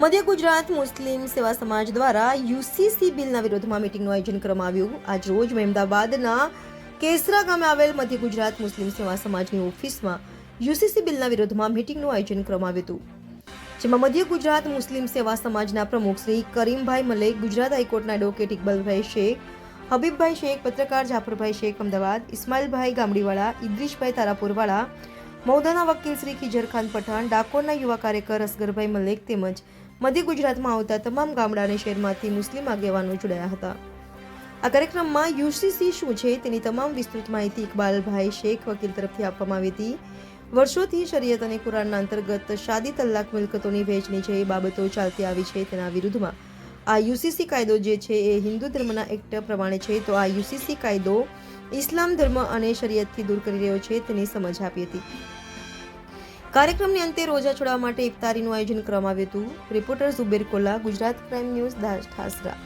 મધ્ય ગુજરાત મુસ્લિમ સેવા સમાજ દ્વારા યુસીસી બિલના વિરોધમાં મિટિંગનું આયોજન કરવામાં આવ્યું. આજ રોજ મહેમદાબાદના કેસરા ગામે આવેલ મધ્ય ગુજરાત મુસ્લિમ સેવા સમાજની ઓફિસમાં યુસીસી બિલના વિરોધમાં મિટિંગનું આયોજન કરવામાં આવ્યું હતું. જેમાં મધ્ય ગુજરાત મુસ્લિમ સેવા સમાજના પ્રમુખ શ્રી કરીમભાઈ મલેક, ગુજરાત હાઈકોર્ટના એડવોકેટ ઇકબલભાઈ શેખ, હબીબભાઈ શેખ, પત્રકાર જાફરભાઈ શેખ અમદાવાદ, ઇસ્માઇલભાઈ ગામડીવાળા, ઇદ્રીશભાઈ તારાપુરવાળા મૌદાના વકીલ શ્રી ખીજરખાન પઠાણ, ડાકોરના યુવા કાર્યકર અસગરભાઈ મલેક તેમજ મધ્ય ગુજરાતમાં આવતા તમામ ગામડા અને શહેરમાંથી મુસ્લિમ આગેવાનો જોડાયા હતા. આ કાર્યક્રમમાં યુસીસી શું છે તેની તમામ વિસ્તૃત માહિતી ઇકબાલભાઈ શેખ વકીલ તરફથી આપવામાં આવી હતી. વર્ષોથી શરીયત અને કુરાનના અંતર્ગત શાદી તલ્લાક મિલકતોની વહેંચણી એ બાબતો ચાલતી આવી છે તેના વિરુદ્ધમાં. આ યુસીસી કાયદો જે છે એ હિન્દુ ધર્મના એક્ટ પ્રમાણે છે, તો આ યુસીસી કાયદો ઇસ્લામ ધર્મ અને શરીયતથી દૂર કરી રહ્યો છે તેની સમજ આપી હતી. કાર્યક્રમની અંતે રોજા છોડવા માટે ઇફતારીનું આયોજન કરવામાં આવ્યું હતું. Reporter Zuber Kola Gujarat crime news Thasra.